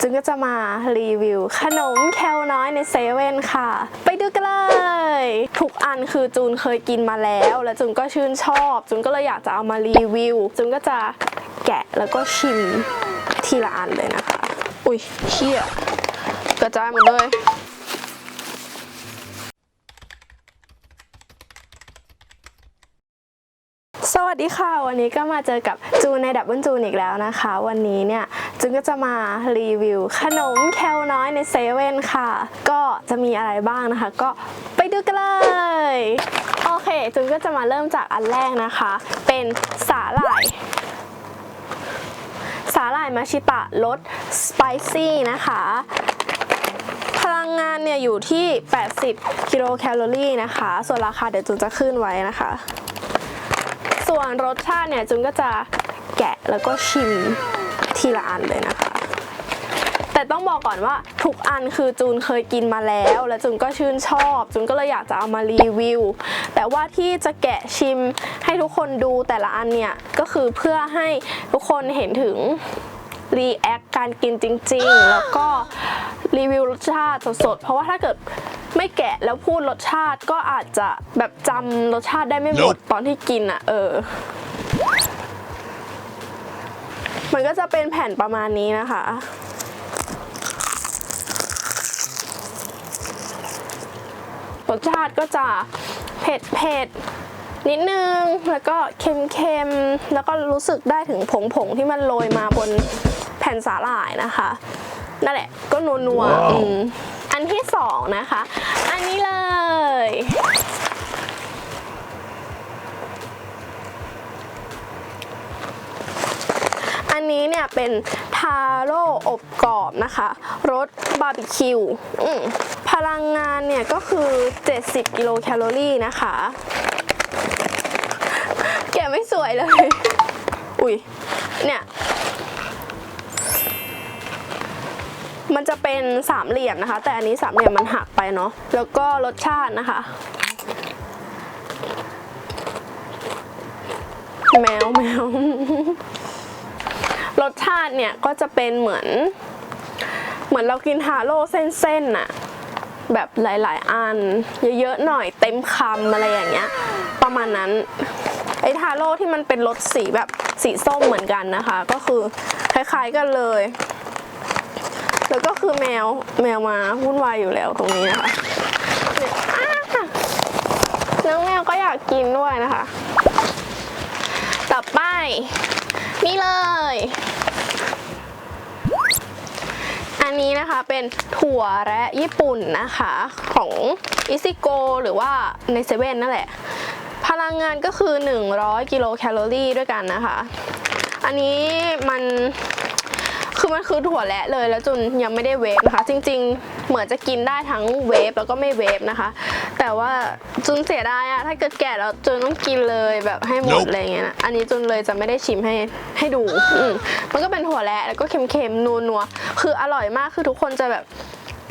จึงก็จะมารีวิว ขนมแคลน้อยในเซเว่นค่ะ ไปดูกันเลย ทุกอันคือจูนเคยกินมาแล้ว แล้วจูนก็ชื่นชอบ จูนก็เลยอยากจะเอามารีวิว จูนก็จะแกะแล้วก็ชิมทีละอันเลยนะคะ อุ้ยเชี่ยกระจายหมดเลยสวัสดีค่ะ วันนี้ก็มาเจอกับจูนในดับเบิลจูนอีกแล้วนะคะ วันนี้เนี่ย จูนก็จะมารีวิว ขนมแคลน้อยในเซเว่นค่ะ ก็จะมีอะไรบ้างนะคะ ก็ไปดูกันเลยโอเคจูนก็จะมาเริ่มจากอันแรกนะคะ เป็นสาหร่ายสาหร่ายมาชิตะรสสไปซี่นะคะ พลังงานเนี่ยอยู่ที่ 80 กิโลแคลอรี่นะคะ ส่วนราคาเดี๋ยวจูนจะขึ้นไว้นะคะ ส่วนรสชาติเนี่ยจุนก็จะแกะแล้วก็ชิม ทีละอันเลยนะคะ แต่ต้องบอกก่อนว่าทุกอันคือจูนเคยกินมาแล้ว แล้วจูนก็ชื่นชอบ จูนก็เลยอยากจะเอามารีวิว แต่ว่าที่จะแกะชิมให้ทุกคนดูแต่ละอันเนี่ย ก็คือเพื่อให้ทุกคนเห็นถึงรีแอคการกินจริงๆ แล้วก็รีวิวรสชาติสดๆ เพราะว่าถ้าเกิดไม่แกะแล้วพูดรสชาติก็อาจจะแบบจำรสชาติได้ไม่หมด Nope ตอนที่กินอะเออ มันก็จะเป็นแผ่นประมาณนี้นะคะ รสชาติก็จะเผ็ดเผ็ดนิดนึง แล้วก็เค็มเค็มๆแล้วก็รู้สึกได้ถึงผงผงๆ ที่มันโรยมาบนแผ่นสาหร่ายนะคะ นั่นแหละก็นัวนัวๆว้าวอืมอันที่สองนะคะ อันนี้เลย นี้เนี่ยเป็นทาโร่อบกรอบนะคะรสบาร์บีคิวพลังงานเนี่ยก็คือ 70 กิโลแคลอรี่นะคะ แกไม่สวยเลย อุ้ยเนี่ยมันจะเป็นสามเหลี่ยมนะคะ แต่อันนี้สามเหลี่ยมมันหักไปเนาะแล้วก็รสชาตินะคะแมวแมว รสชาติเนี่ยก็จะเป็นเหมือน เหมือนเรากินฮาโร่เส้นๆน่ะแบบหลาย ๆ อัน เยอะ ๆ หน่อยเต็มคำอะไรอย่างเงี้ย ประมาณนั้นไอ้ทาโร่ที่มันเป็นรสสีแบบสีส้มเหมือนกันนะคะ ก็คือคล้าย ๆ กันเลย แล้วก็คือแมวแมวมาวุ่นวายอยู่แล้วตรงนี้นะคะเนี่ยน้องแมวก็อยากกินด้วยนะคะ ต่อไป นี่เลย อันนี้นะคะเป็นถั่วและญี่ปุ่นนะคะของอิซิโกหรือว่าในเซเว่นนั่นแหละ พลังงานก็คือ 100 กิโลแคลอรี่ด้วยกันนะคะ อันนี้มันคือมันคือถั่วแระเลยแล้วจุนยังไม่ได้เวฟนะคะ จริง ๆ เหมือนจะกินได้ทั้งเวฟแล้วก็ไม่เวฟนะคะ แต่ว่าจุนเสียดายอะถ้าเกิดแก่แล้วจุนต้องกินเลยแบบให้หมด Nope อะไรเงี้ยนะอันนี้จุนเลยจะไม่ได้ชิมให้ให้ดูอืมมันก็เป็นถั่วแระแล้วก็เค็มๆนัวๆคืออร่อยมากคือทุกคนจะแบบ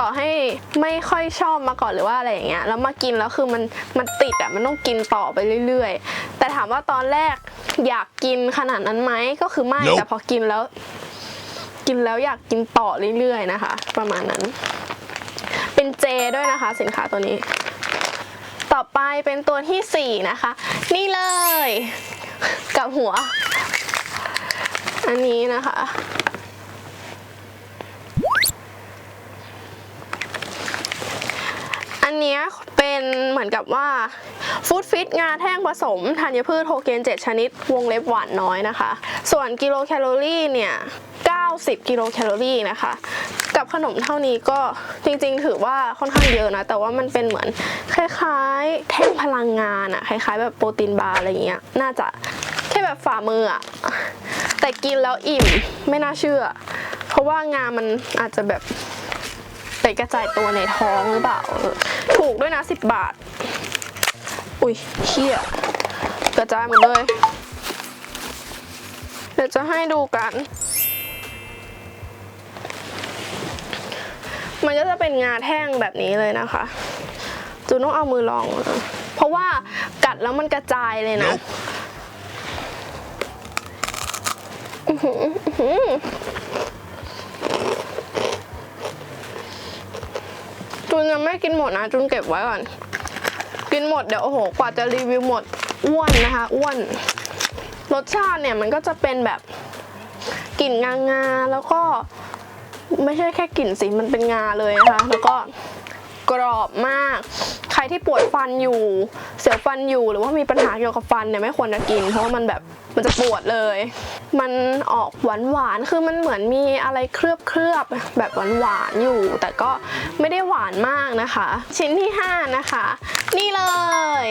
ต่อให้ไม่ค่อยชอบมาก่อนหรือว่าอะไรอย่างเงี้ยแล้วมากินแล้วคือมันมันติดอะมันต้องกินต่อไปเรื่อย ๆ แต่ถามว่าตอนแรกอยากกินขนาดนั้นไหมก็คือไม่ Nope แต่พอกินแล้ว กินแล้วอยากกินต่อเรื่อยๆนะคะ ประมาณนั้น เป็นเจด้วยนะคะ สินค้าตัวนี้ ต่อไปเป็นตัวที่สี่นะคะ นี่เลย กับหัว อันนี้นะคะ อันนี้เป็นเหมือนกับว่าฟู้ดฟิตงาแท่งผสมธัญพืชโฮเกน 7 ชนิด วงเล็บหวานน้อยนะคะ ส่วนกิโลแคลอรี่เนี่ย 90 กิโลแคลอรี่นะคะ กับขนมเท่านี้ก็จริงๆ ถือว่าค่อนข้างเยอะนะ แต่ว่ามันเป็นเหมือนคล้ายๆ แท่งพลังงานอะคล้ายๆ แบบโปรตีนบาร์อะไรเงี้ย น่าจะแค่แบบฝ่ามืออะแต่กินแล้วอิ่มไม่น่าเชื่อ เพราะว่างามันอาจจะแบบไปกระจายตัวในท้องหรือเปล่า ถูกด้วยนะสิบบาท อุ้ยเชี่ยกระจายหมดเลย เดี๋ยวจะให้ดูกัน มันก็จะเป็นงาแท่งแบบนี้เลยนะคะจูนต้องเอามือลอง เพราะว่ากัดแล้วมันกระจายเลยนะจูนยังไม่กินหมดนะจูนเก็บไว้ก่อน กินหมดเดี๋ยวโอ้โห กว่าจะรีวิวหมดอ้วนนะคะ อ้วน รสชาติเนี่ยมันก็จะเป็นแบบกลิ่นงางาแล้วก็ ไม่ใช่แค่กลิ่นสิมันเป็นงาเลยนะคะแล้วก็กรอบมาก ใครที่ปวดฟันอยู่ เสียวฟันอยู่หรือว่ามีปัญหาเกี่ยวกับฟันเนี่ยไม่ควรจะกิน เพราะว่ามันแบบมันจะปวดเลย มันออกหวานหวานคือมันเหมือนมีอะไรเคลือบเคลือบแบบหวานหวานอยู่ แต่ก็ไม่ได้หวานมากนะคะ ชิ้นที่ 5 นะคะ นี่เลย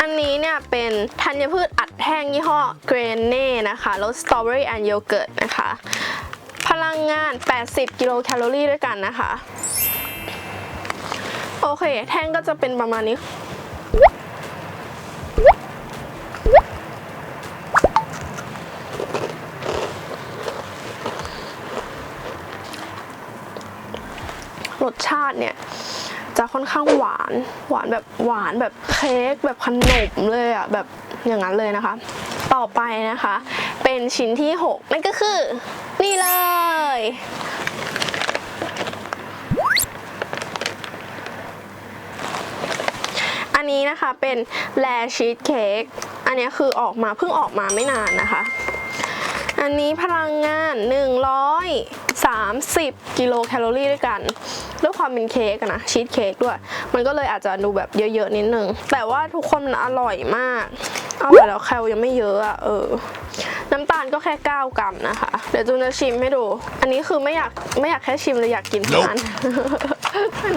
อันนี้เนี่ยเป็นธัญพืช แห้งยี่ห้อเกรเน่นะคะรสสตรอเบอรี่แอนด์โยเกิร์ตนะคะ พลังงาน 80 กิโลแคลอรี่ด้วยกันนะคะ โอเค แท่งก็จะเป็นประมาณนี้รสชาติเนี่ย จะค่อนข้างหวาน หวานแบบหวานแบบเค้กแบบขนมเลยอะแบบ อย่างนั้นเลยนะคะ ต่อไปนะคะ เป็นชิ้นที่ 6 นั่นก็คือ นี่เลย อันนี้นะคะเป็นแลชีสเค้กอันนี้คือออกมาเพิ่งออกมาไม่นานนะคะ อันนี้พลังงาน 130 กิโลแคลอรี่ด้วยกันด้วยความเป็นเค้กนะชีสเค้กด้วย มันก็เลยอาจจะดูแบบเยอะๆนิดนึง แต่ว่าทุกคนมันอร่อยมาก อร่อยแล้วแคลยังไม่เยอะอะเออ น้ำตาลก็แค่ 9 กรัมนะคะ เดี๋ยวจูนจะชิมให้ดู อันนี้คือไม่อยากไม่อยากแค่ชิมเลยอยากกินทั้งนั้น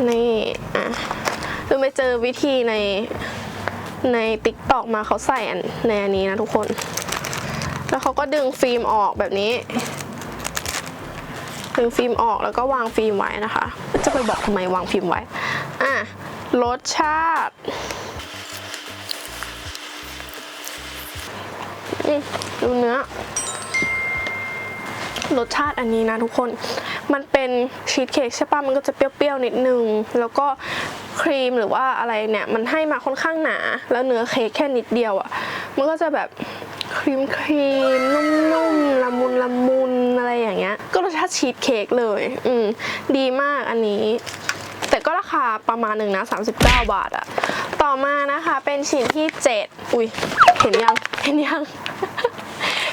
นี่อะจูนไปเจอวิธีในในติ๊กตอกมาเขาใส่อันในอันนี้นะทุกคน แล้วเขาก็ดึงฟิล์มออกแบบนี้ ดึงฟิล์มออกแล้วก็วางฟิล์มไว้นะคะ จะไปบอกทำไมวางฟิล์มไว้ อะ รสชาติ ดูเนื้อ รสชาติอันนี้นะทุกคน มันเป็นชีสเค้กใช่ปะมันก็จะเปรี้ยวๆนิดนึง แล้วก็ครีมหรือว่าอะไรเนี่ย มันให้มาค่อนข้างหนา แล้วเนื้อเค้กแค่นิดเดียวอะ่ะ มันก็จะแบบครีมครีมนุ่มๆละมุนละมุนอะไรอย่างเงี้ย ก็รสชาติชีสเค้กเลย อืมดีมากอันนี้ แต่ก็ราคาประมาณหนึ่งนะ 39 บาทอะต่อมานะคะเป็นชิ้นที่ 7 อุ้ยเห็นยังเห็นยัง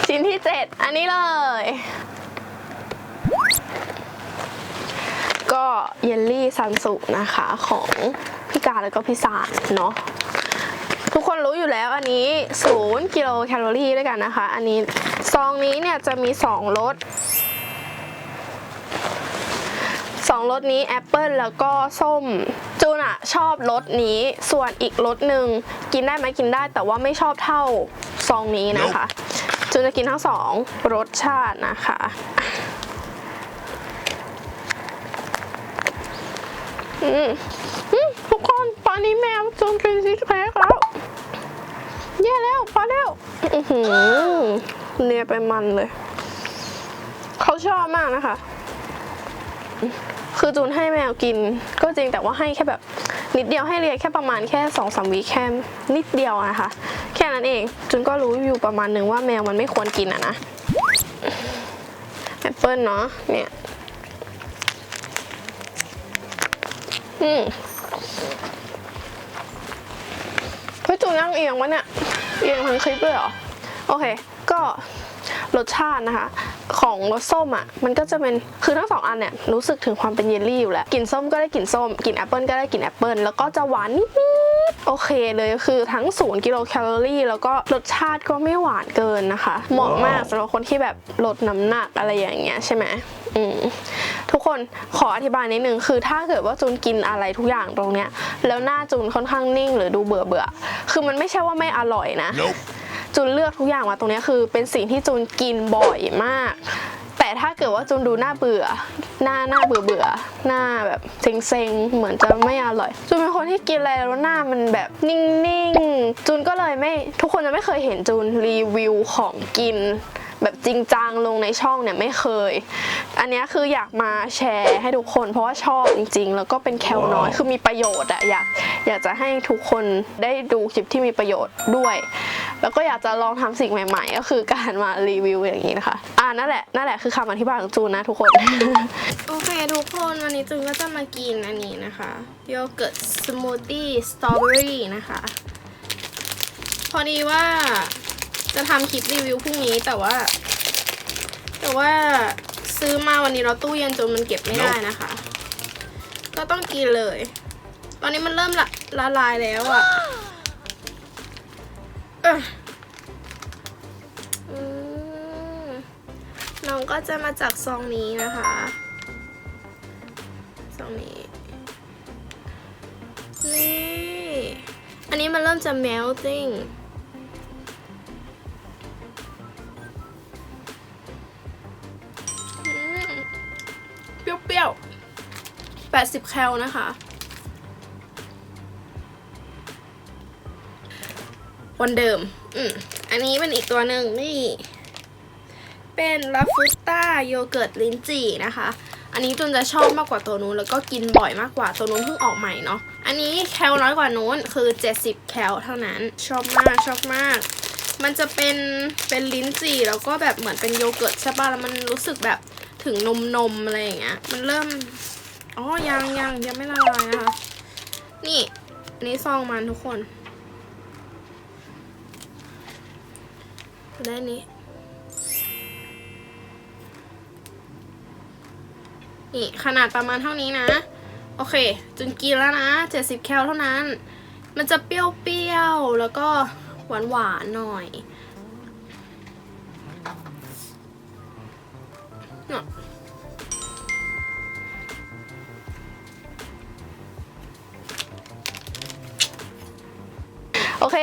ชิ้นที่ 7 อันนี้เลย ก็เยลลี่ซันสุนะคะของพี่กาแล้วก็พี่สารเนาะทุกคนรู้อยู่แล้วอันนี้ 0 กิโลแคลอรี่ด้วยกันนะคะ อันนี้ซองนี้เนี่ยจะมี 2รส รสนี้แอปเปิลแล้วก็ส้ม จูนอะชอบรสนี้ส่วนอีกรสหนึ่งกินได้ไหมกินได้แต่ว่าไม่ชอบเท่าซองนี้นะคะ จูนจะกินทั้งสองรสชาตินะคะอืมอืมทุกคนตอนนี้แมวจนกินซีสแพ็คแล้วแย่แล้วพอแล้วอือหือเนียไปมันเลย เขาชอบมากนะคะ คือจูนให้แมวกิน ก็จริงแต่ว่าให้แค่แบบนิดเดียวให้เลียแค่ประมาณแค่สองสามวิแค่นิดเดียวนะคะ แค่นั้นเองจูนก็รู้อยู่ประมาณนึงว่าแมวมันไม่ควรกินอะนะแอปเปิลเนาะเนี่ยอืมเฮ้ยจูนั่งเอียงวะเนี่ยเอียงทั้งคลิปเลยเหรอ โอเค ก็ รสชาตินะคะ ของรสส้มอะมันก็จะเป็นคือทั้งสองอันเนี่ยรู้สึกถึงความเป็นเยลลี่อยู่แหละกลิ่นส้มก็ได้กลิ่นส้มกลิ่นแอปเปิลก็ได้กลิ่นแอปเปิลแล้วก็จะหวานนิดๆโอเคเลยคือทั้งศูนย์กิโลแคลอรี่ แล้วก็รสชาติก็ไม่หวานเกินนะคะ เหมาะมากสำหรับคนที่แบบลดน้ำหนักอะไรอย่างเงี้ยใช่ไหมอืมทุกคนขออธิบายนิดนึงคือถ้าเกิดว่าจูนกินอะไรทุกอย่างตรงเนี้ยแล้วหน้าจูนค่อนข้างนิ่งหรือดูเบื่อเบื่อๆคือมันไม่ใช่ว่าไม่อร่อยนะ Nope. จูนเลือกทุกอย่างมาตรงเนี้ยคือ เป็นสิ่งที่จูนกินบ่อยมาก แต่ถ้าเกิดว่าจูนดูหน้าเบื่อ หน้าหน้าเบื่อเบื่อหน้าแบบเซ็งๆเหมือนจะไม่อร่อย จูนเป็นคนที่กินอะไรแล้วหน้ามันแบบนิ่งๆ จูนก็เลยไม่ทุกคนจะไม่เคยเห็นจูนรีวิวของกินแบบจริงจังลงในช่องเนี่ยไม่เคย อันเนี้ยคืออยากมาแชร์ให้ทุกคนเพราะว่าชอบจริง ๆ แล้วก็เป็นแคลน้อยคือมีประโยชน์อะอยากอยากจะให้ทุกคนได้ดูคลิปที่มีประโยชน์ด้วย แล้วก็อยากจะลองทำสิ่งใหม่ ๆ ก็คือการมารีวิวอย่างนี้นะคะ อ่านั่นแหละนั่นแหละคือคำอธิบายของจูนนะทุกคน โอเคทุกคนวันนี้จูนก็จะมากินอันนี้นะคะโยเกิร์ตสมูทตี้สตรอเบอรี่นะคะ พอดีว่าจะทำคลิปรีวิวพรุ่งนี้แต่ว่า แต่ว่าซื้อมาวันนี้เราตู้เย็นจนมันเก็บไม่ได้นะคะ ก็ต้องกินเลย ตอนนี้มันเริ่มละละลายแล้วอะ่ะ น้องก็จะมาจากซองนี้นะคะซองนี้ นี่ อันนี้มันเริ่มจะ melting เปรี้ยวๆ80 แคลนะคะ วันเดิม อืมอันนี้เป็นอีกตัวหนึ่งนี่ เป็นลาฟูต้าโยเกิร์ตลิ้นจี่นะคะ อันนี้จุนจะชอบมากกว่าตัวนู้นแล้วก็กินบ่อยมากกว่าตัวนู้นเพิ่งออกใหม่เนาะ อันนี้แคลน้อยกว่านู้นคือ 70 แคลเท่านั้น ชอบมากชอบมาก มันจะเป็นเป็นลิ้นจี่แล้วก็แบบเหมือนเป็นโยเกิร์ตใช่ป่ะแล้วมันรู้สึกแบบถึงนมนมอะไรอย่างเงี้ย มันเริ่ม อ๋อ ยังยังยังไม่ละลายนะคะ นี่ อันนี้ซองมันทุกคน ได้นี้นี่ขนาดประมาณเท่านี้นะ โอเคจนกินแล้วนะ70แคลเท่านั้น มันจะเปรี้ยวๆ แล้วก็หวานๆหน่อยนาะโอเค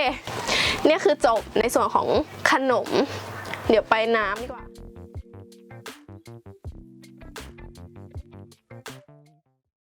เนี่ยคือจบในส่วนของ ขนม เดี๋ยวไปน้ำดีกว่า